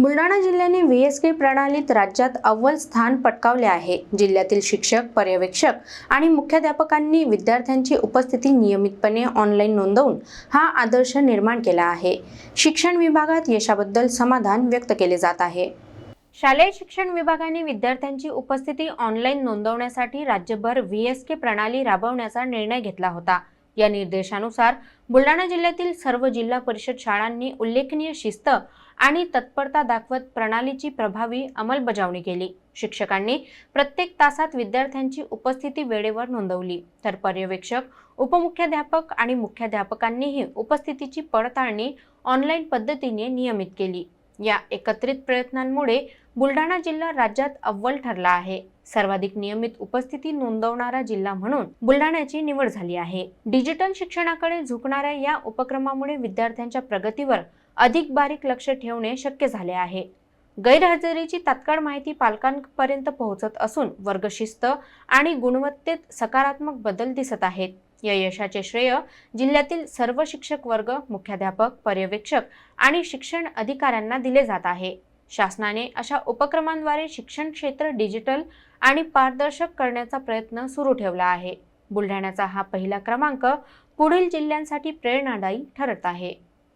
बुलढाणा जिल्ह्याने V S K प्रणालीत राज्यात अव्वल स्थान पटकावले आहे. जिल्ह्यातील शिक्षक पर्यवेक्षक आणि मुख्याध्यापकांनी विद्यार्थ्यांची उपस्थिती नियमितपणे ऑनलाईन नोंदवून हा आदर्श निर्माण केला आहे. शिक्षण विभागात यशाबद्दल समाधान व्यक्त केले जात आहे. शालेय शिक्षण विभागाने विद्यार्थ्यांची उपस्थिती ऑनलाईन नोंदवण्यासाठी राज्यभर व्ही एस के प्रणाली राबवण्याचा निर्णय घेतला होता. या निर्देशानुसार बुलढाणा जिल्ह्यातील सर्व जिल्हा परिषद शाळांनी उल्लेखनीय शिस्त आणि तत्परता दाखवत प्रणालीची प्रभावी अंमलबजावणी केली. शिक्षकांनी प्रत्येक तासात विद्यार्थ्यांची उपस्थिती वेळेवर नोंदवली. तर पर्यवेक्षक उपमुख्याध्यापक आणि मुख्याध्यापकांनीही उपस्थितीची पडताळणी ऑनलाईन पद्धतीने नियमित केली. या एकत्रित प्रयत्नांमुळे बुलढाणा जिल्हा राज्यात अव्वल ठरला आहे. सर्वाधिक नियमित उपस्थिती नोंदवणारा जिल्हा म्हणून बुलढाण्याची निवड झाली आहे. डिजिटल शिक्षणाकडे झुकणाऱ्या या उपक्रमामुळे विद्यार्थ्यांच्या प्रगतीवर अधिक बारीक लक्ष ठेवणे शक्य झाले आहे. गैरहजेरीची तात्काळ माहिती पालकांपर्यंत पोहोचत असून वर्गशिस्त आणि गुणवत्तेत सकारात्मक बदल दिसत आहेत. या यशाचे श्रेय जिल्ह्यातील सर्व शिक्षक वर्ग मुख्याध्यापक पर्यवेक्षक आणि शिक्षण अधिकाऱ्यांना दिले जात आहे. शासनाने अशा उपक्रमांद्वारे शिक्षण क्षेत्र डिजिटल आणि पारदर्शक करण्याचा प्रयत्न सुरू ठेवला आहे. बुलढाण्याचा हा पहिला क्रमांक पुढील जिल्ह्यांसाठी प्रेरणादायी ठरत आहे.